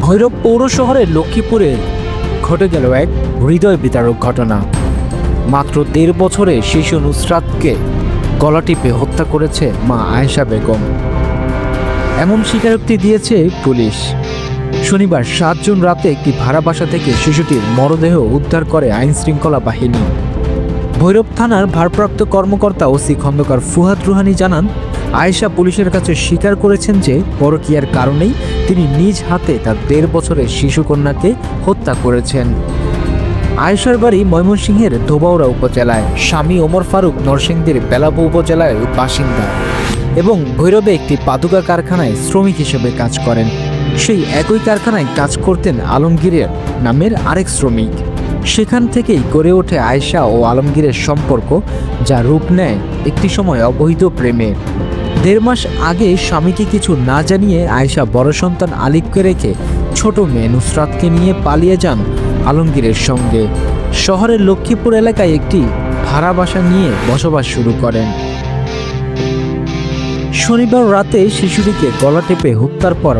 ভৈরব পৌর শহরের লক্ষ্মীপুরে ঘটে গেল এক হৃদয় বিতারক ঘটনা। মাত্র দেড় বছরে শিশু নুসরাতকে গলা টিপে হত্যা করেছে মা আয়েশা বেগম। এমন স্বীকারোক্তি দিয়েছে পুলিশ। শনিবার সাত জুন রাতে একটি ভাড়া বাসা থেকে শিশুটির মরদেহ উদ্ধার করে আইনশৃঙ্খলা বাহিনী। ভৈরব থানার ভারপ্রাপ্ত কর্মকর্তা ওসি খন্দকার ফুহাদ রুহানি জানান, আয়েশা পুলিশের কাছে স্বীকার করেছেন যে পরকীয়ার কারণেই তিনি নিজ হাতে তার দেড় বছরের শিশুকন্যাকে হত্যা করেছেন। আয়েশার বাড়ি ময়মনসিংহের ধোবাউড়া উপজেলায়। স্বামী ওমর ফারুক নরসিংদীর বেলাবু উপজেলার বাসিন্দা এবং ভৈরবে একটি পাদুকা কারখানায় শ্রমিক হিসেবে কাজ করেন। সেই একই কারখানায় কাজ করতেন আলমগীরের নামের আরেক শ্রমিক। সেখান থেকেই গড়ে ওঠে আয়েশা ও আলমগীরের সম্পর্ক, যা রূপ নেয় একটি সময় অবৈধ প্রেমে। দেড় মাস আগে স্বামীকে কিছু না জানিয়ে আয়েশা বড় সন্তান আলিফকে রেখে ছোট মেয়ে নুসরাতকে নিয়ে পালিয়ে যান আলমগীরের সঙ্গে। শহরের লক্ষ্মীপুর এলাকায় একটি ভাড়া বাসা নিয়ে বসবাস শুরু করেন। শনিবার রাতে শিশুটিকে গলা টেপে হত্যার পর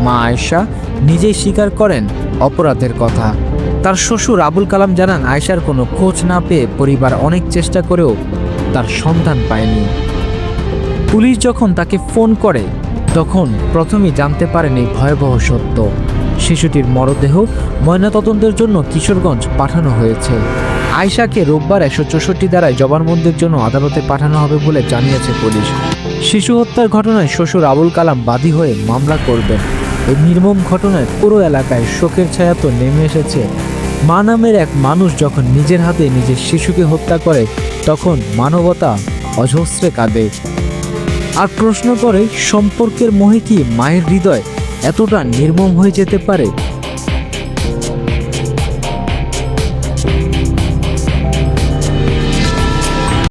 মা আয়েশা নিজেই স্বীকার করেন অপরাধের কথা। তার শ্বশুর আবুল কালাম জানান, আয়েশার কোনো খোঁজ না পেয়ে পরিবার অনেক চেষ্টা করেও তার সন্ধান পায়নি। পুলিশ যখন তাকে ফোন করে, তখন প্রথমেই জানতে পারেন এই ভয়াবহ সত্য। শিশুটির মরদেহ ময়নাতদন্তের জন্য কিশোরগঞ্জ পাঠানো হয়েছে। আয়শাকে রোববার একশো চৌষট্টি দ্বারায় জবানবন্দির জন্য আদালতে পাঠানো হবে বলে জানিয়েছে পুলিশ। শিশু হত্যার ঘটনায় শ্বশুর আবুল কালাম বাদী হয়ে মামলা করবেন। এই নির্মম ঘটনায় পুরো এলাকায় শোকের ছায়া তো নেমে এসেছে। মা নামের এক মানুষ যখন নিজের হাতে নিজের শিশুকে হত্যা করে, তখন মানবতা অজস্রে কাঁদে। আর প্রশ্ন করে, সম্পর্কের মোহে কি মায়ের হৃদয় এতটা নির্মম হয়ে যেতে পারে?